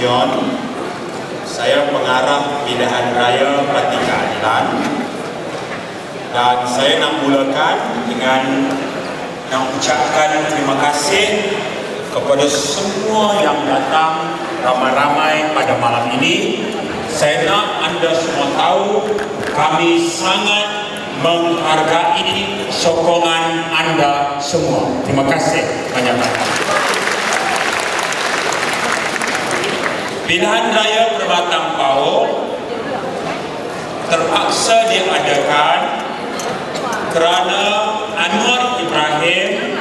Nasution. Saya pengarah pilihan raya Parti Keadilan. Dan saya nak mulakan dengan nak ucapkan terima kasih kepada semua yang datang ramai-ramai pada malam ini. Saya nak anda semua tahu kami sangat menghargai sokongan anda semua. Terima kasih banyak-banyak. Pilihan Raya Perbatang Pau terpaksa diadakan kerana Anwar Ibrahim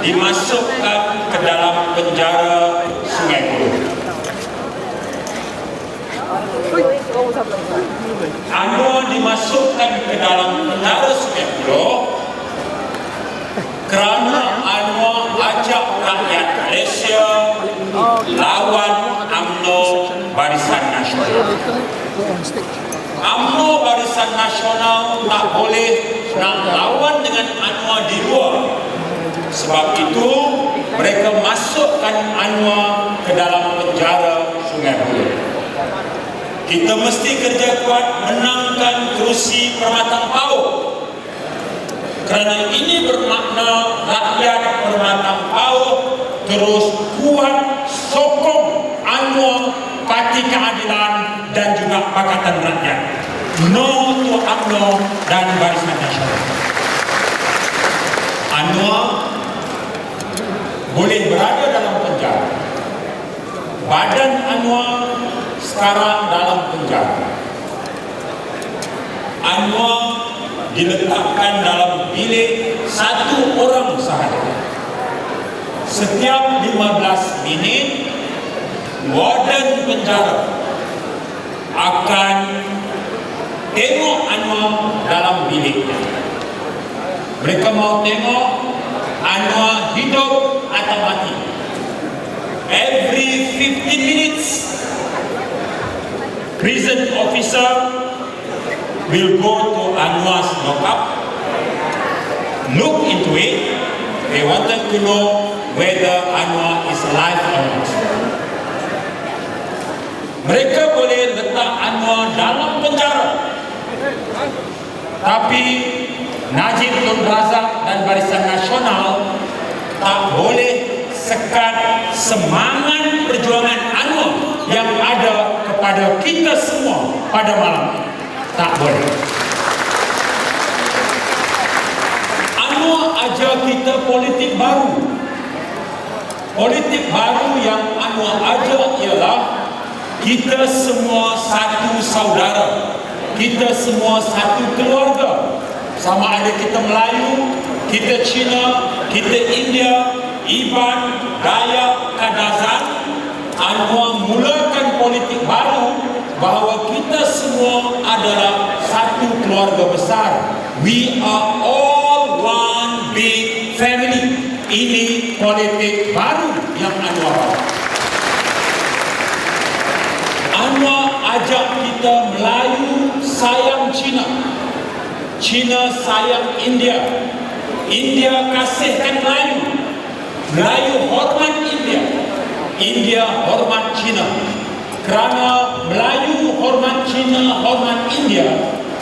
dimasukkan ke dalam penjara Sungai Buloh. Anwar dimasukkan ke dalam penjara Sungai Buloh kerana Anwar ajak rakyat Malaysia UMNO Barisan Nasional tak boleh nak lawan dengan Anwar di luar. Sebab itu mereka masukkan Anwar ke dalam penjara Sungai Buloh. Kita mesti kerja kuat menangkan kerusi Permatang Pau. Kerana ini bermakna rakyat Permatang Pau terus kuat sokong Anwar Parti Keadilan dan juga Pakatan Rakyat. No to UMNO dan Barisan Nasional. Anwar boleh berada dalam penjara. Badan Anwar sekarang dalam penjara. Anwar diletakkan dalam bilik satu orang sahaja. Setiap 15 minit, warden penjara akan tengok Anwar dalam biliknya. Mereka mau tengok Anwar hidup atau mati. Every 15 minutes, prison officer will go to Anwar's lockup, look into it. They wanted to know whether Anwar is alive or not. Mereka boleh letak Anwar dalam penjara. Tapi Najib Tun Razak dan Barisan Nasional tak boleh sekat semangat perjuangan Anwar yang ada kepada kita semua pada malam ini. Tak boleh. Anwar ajar kita politik baru. Politik baru yang Anwar ajar ialah kita semua satu saudara. Kita semua satu keluarga. Sama ada kita Melayu, kita Cina, kita India, Iban, Dayak, Kadazan. Anwar mulakan politik baru bahawa kita semua adalah satu keluarga besar. We are all one big family. Ini politik baru yang Anwar bawa. Anwar ajak kita Melayu sayang Cina. Cina sayang India. India kasihkan Melayu. Melayu hormat India. India hormat Cina. Kerana Melayu hormat Cina, hormat India.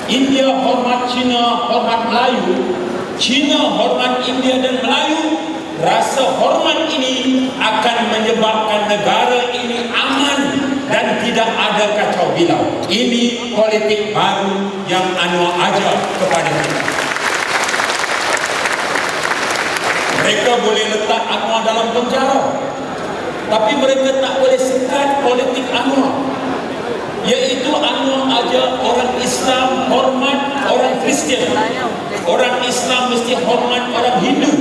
India hormat Cina, hormat Melayu. Cina hormat India dan Melayu. Rasa hormat ini akan menyebabkan negara ini aman dan tidak ada kacau bilau. Ini politik baru yang Anwar ajar kepada kita. Mereka boleh letak Anwar dalam penjara. Tapi mereka tak boleh sekat politik Anwar. Iaitu Anwar ajar orang Islam hormat orang Kristian. Orang Islam mesti hormat orang Hindu.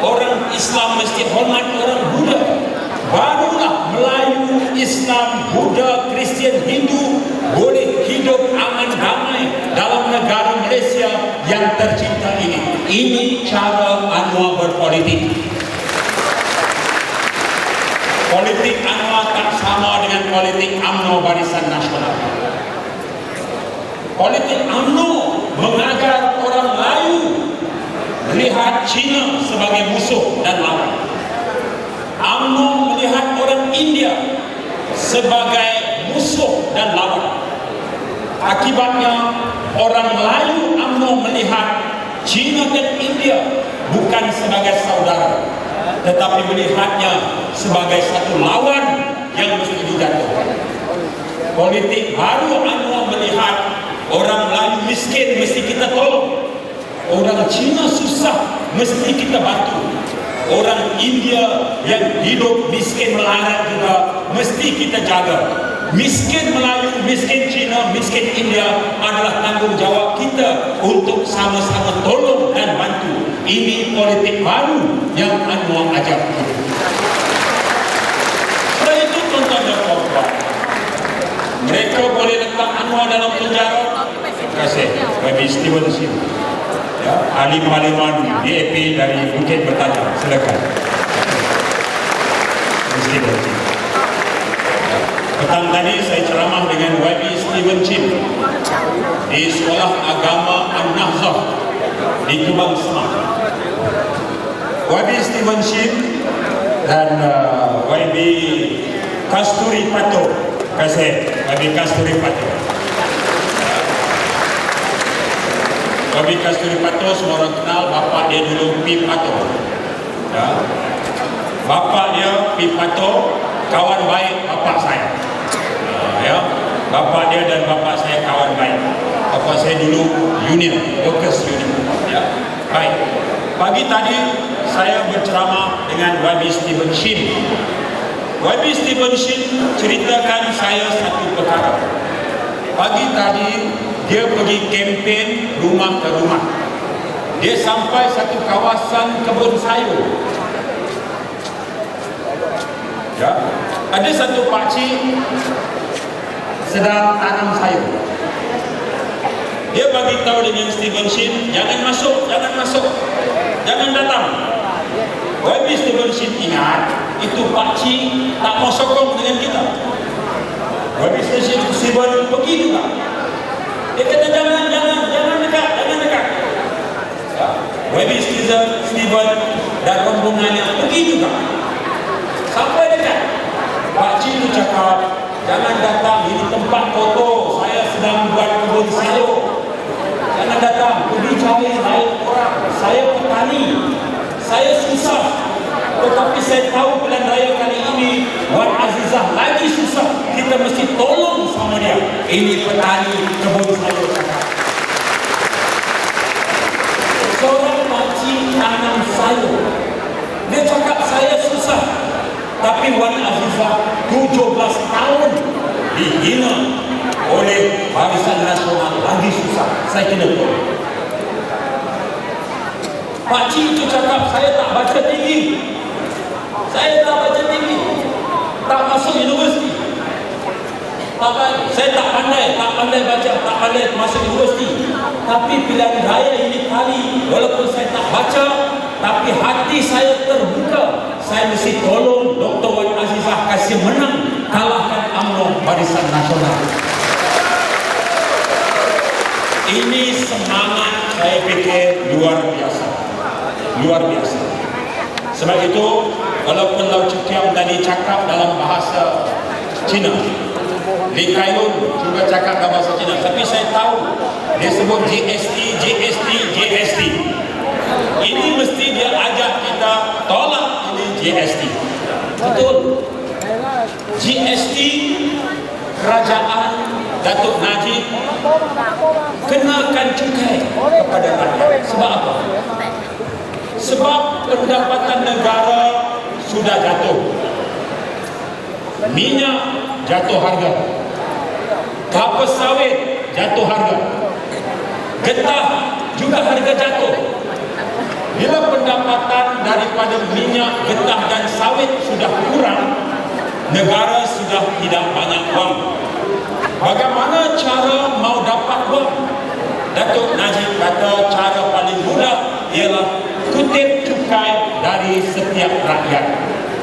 Orang Islam mesti hormat orang Buddha. Barulah Melayu, Islam, Buddha, Kristian, Hindu boleh hidup aman damai dalam negara Malaysia yang tercinta ini. Ini cara Anwar berpolitik. Politik Anwar tak sama dengan politik UMNO Barisan Nasional. Politik UMNO mengajar orang Melayu melihat Cina sebagai musuh dan lawan. UMNO melihat orang sebagai musuh dan lawan. Akibatnya, orang Melayu UMNO melihat China dan India bukan sebagai saudara, tetapi melihatnya sebagai satu lawan yang mesti dijatuhkan. Politik baru UMNO melihat orang Melayu miskin mesti kita tolong. Orang Cina susah mesti kita bantu. Orang India yang hidup miskin melarat juga mesti kita jaga miskin Melayu, miskin Cina, miskin India adalah tanggungjawab kita untuk sama-sama tolong dan bantu. Ini politik baru yang Anwar ajak. Setelah itu tuan-tuan dan puan mereka boleh letak Anwar dalam penjara. Terima kasih. Bagi Stevenson. Ya, ahli parlimen DAP dari Bukit bertanya. Silakan. Stevenson. Petang tadi saya ceramah dengan YB Steven Chin di Sekolah Agama An-Nahzah di Kebang Semang. YB Steven Chin dan uh, YB Kasturi Pato. Kasih YB Kasturi Pato. YB Kasturi Pato semua orang kenal bapa dia dulu Pi Pato. Ya. Bapa dia Pi Pato kawan baik bapa saya ya bapa dia dan bapa saya kawan baik. Bapa saya dulu union workers union ya. Baik. Pagi tadi saya berceramah dengan YB Stephen Shin. YB Stephen Shin ceritakan saya satu perkara. Pagi tadi dia pergi kempen rumah ke rumah. Dia sampai satu kawasan kebun sayur. Ya. Ada satu pakcik sedang tanam sayur. Dia bagi tahu dengan Stephen Shin, jangan masuk, jangan masuk, jangan datang. YB Stephen Shin ingat, itu Pak Ci tak mau sokong dengan kita. YB Stephen Shin pergi juga. Dia kata jangan, jangan, jangan dekat, jangan dekat. YB Stephen dan rombongannya pergi juga. Sampai dekat. Pak Ci itu cakap, Jangan datang, ini tempat foto. Saya sedang buat kebun sayur. Jangan datang, pergi cari lain orang. Saya petani. Saya susah. Tetapi saya tahu pilihan raya kali ini, Wan Azizah lagi susah. Kita mesti tolong sama dia. Ini petani kebun sayur. Seorang makcik tanam sayur. Dia cakap saya susah. Tapi Wan Azizah 17 tahun dihina oleh Barisan Nasional lagi susah. Saya kena tahu. Pak Cik itu cakap saya tak baca tinggi. Saya tak baca tinggi. Tak masuk universiti. Tak, saya tak pandai, tak pandai baca, tak pandai masuk universiti. Tapi pilihan raya ini kali, walaupun saya tak baca, tapi hati saya terbuka saya mesti tolong Dr. Wan Azizah kasih menang kalahkan UMNO Barisan Nasional ini semangat saya pikir luar biasa luar biasa sebab itu walaupun Lau Cutiam tadi cakap dalam bahasa Cina Li Kailun juga cakap dalam bahasa Cina tapi saya tahu dia sebut GST, GST, GST ini mesti dia ajak kita tolak ini GST. Betul. GST kerajaan Datuk Najib kenakan cukai kepada rakyat. Sebab apa? Sebab pendapatan negara sudah jatuh. Minyak jatuh harga. Kelapa sawit jatuh harga. Getah juga harga jatuh. Bila pendapatan daripada minyak, getah dan sawit sudah kurang, negara sudah tidak banyak wang. Bagaimana cara mau dapat wang? Datuk Najib kata cara paling mudah ialah kutip cukai dari setiap rakyat.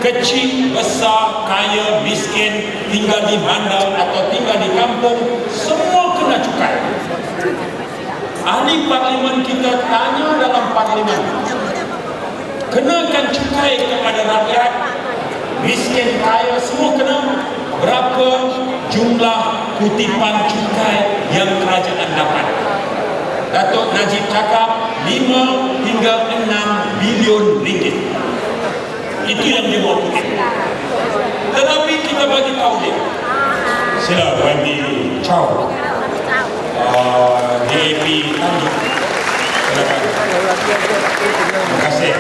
Kecil, besar, kaya, miskin, tinggal di bandar atau tinggal di kampung, semua kena cukai ahli parlimen kita tanya dalam parlimen kenakan cukai kepada rakyat miskin kaya semua kena berapa jumlah kutipan cukai yang kerajaan dapat. Datuk Najib cakap 5 hingga 6 bilion ringgit. Itu yang mahu kutip. Tetapi kita bagi tahu dia. Sila YB Chow. Uh, DAP Tanjung. Silakan. Terima kasih.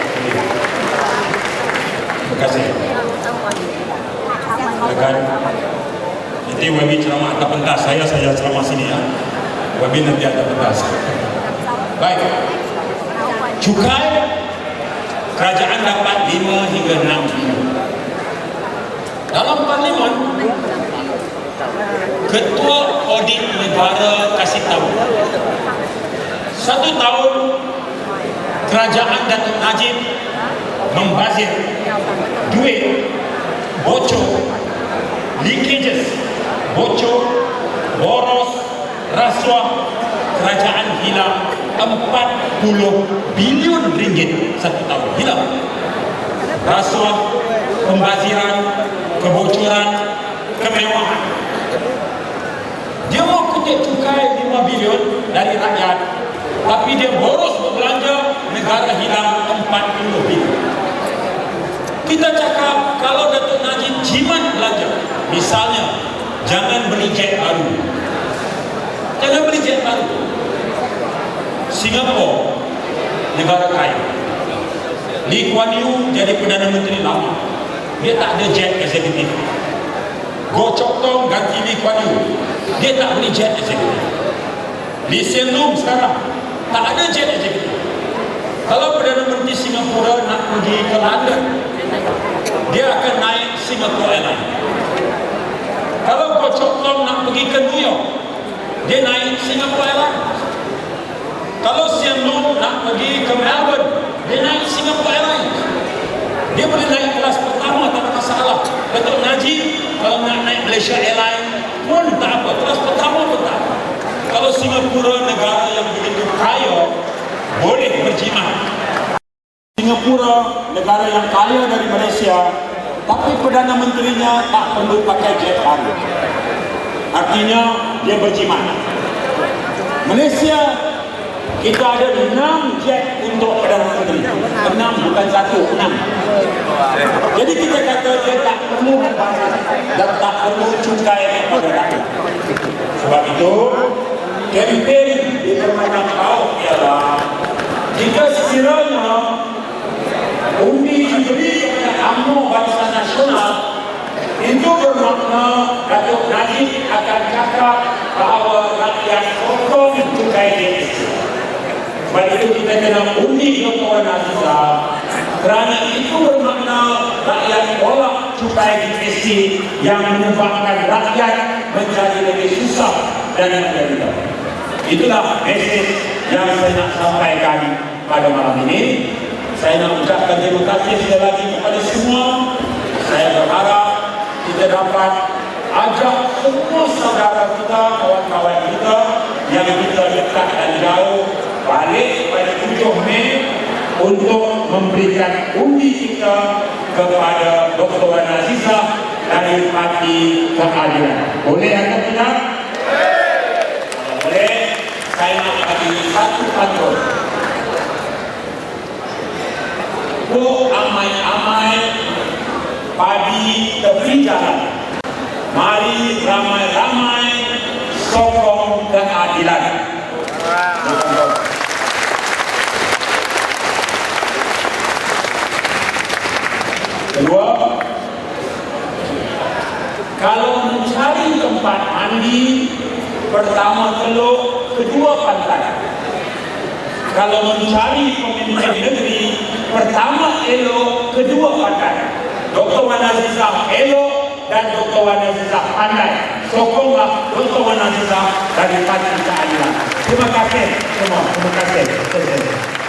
Terima kasih. Silakan. Nanti YB ceramah atas pentas. Saya saja ceramah sini ya. YB nanti atas pentas. Baik. Cukai kerajaan dapat 5 hingga 6 bilion. Dalam parlimen, ketua audit negara kasih tahu satu tahun kerajaan Datuk Najib membazir duit bocor leakages bocor boros rasuah kerajaan hilang 40 bilion ringgit satu tahun hilang. Rasuah pembaziran kebocoran kemewahan. Dia mau kutip cukai 5 bilion dari rakyat tapi dia boros berbelanja negara hilang 40 bilion. Kita cakap kalau Datuk Najib jimat belanja misalnya jangan beli jet baru. Jangan beli jet baru. Singapura negara kaya Lee Kuan Yew jadi Perdana Menteri lama. Dia tak ada jet eksekutif. Goh Chok Tong ganti Lee Kuan Yew. Dia tak beli jet eksekutif. Lee Hsien Loong sekarang tak ada jet eksekutif. Kalau Perdana Menteri Singapura nak pergi ke London dia akan naik Singapore Airlines kalau Chok Tong nak pergi ke New York dia naik Singapore Airlines. Kalau Hsien Loong nak pergi ke Melbourne dia naik Singapore Airlines. Dia boleh naik kelas pertama tak ada masalah. Datuk Najib kalau nak naik Malaysia Airlines pun tak apa. Kelas pertama pun tak apa. Kalau Singapura negara yang begitu kaya boleh berjimat. Singapura negara yang kaya dari Malaysia tapi Perdana Menterinya tak perlu pakai jet baru artinya dia berjimat. Malaysia kita ada enam jet untuk Perdana Menteri. Enam bukan satu enam. Jadi kita kata dia tak perlu dan tak perlu cukai kepada rakyat. Sebab itu kempen di permainan kau ialah jika sekiranya undi diberi UMNO Barisan Nasional itu bermakna Datuk Najib akan cakap bahawa rakyat sokong cukai GST sebab itu kita kena undi. Wan Azizah kerana itu bermakna rakyat tolak cukai GST yang menyebabkan rakyat menjadi lebih susah dan menderita. Itulah mesej yang saya nak sampaikan pada malam ini. Saya nak ucapkan terima kasih sekali lagi kepada semua. Saya berharap kita dapat ajak semua saudara kita, kawan-kawan kita yang kita dekat dan jauh balik pada 7 Mei untuk memberikan undi kita kepada Dr. Wan Azizah dari Parti Keadilan. Boleh atau tidak? Boleh, saya nak bagi satu pantun. Bu amai-amai jalan. Mari ramai-ramai sokong keadilan. Kedua, kalau mencari tempat mandi, pertama teluk, kedua pantai. Kalau mencari pemimpin negeri, pertama elok, kedua pantai. Dr. Wan Azizah elok dan Dr. Wan Azizah pandai. Sokonglah Dr. Wan Azizah dari Parti Keadilan. Terima kasih semua. Terima kasih. Terima kasih.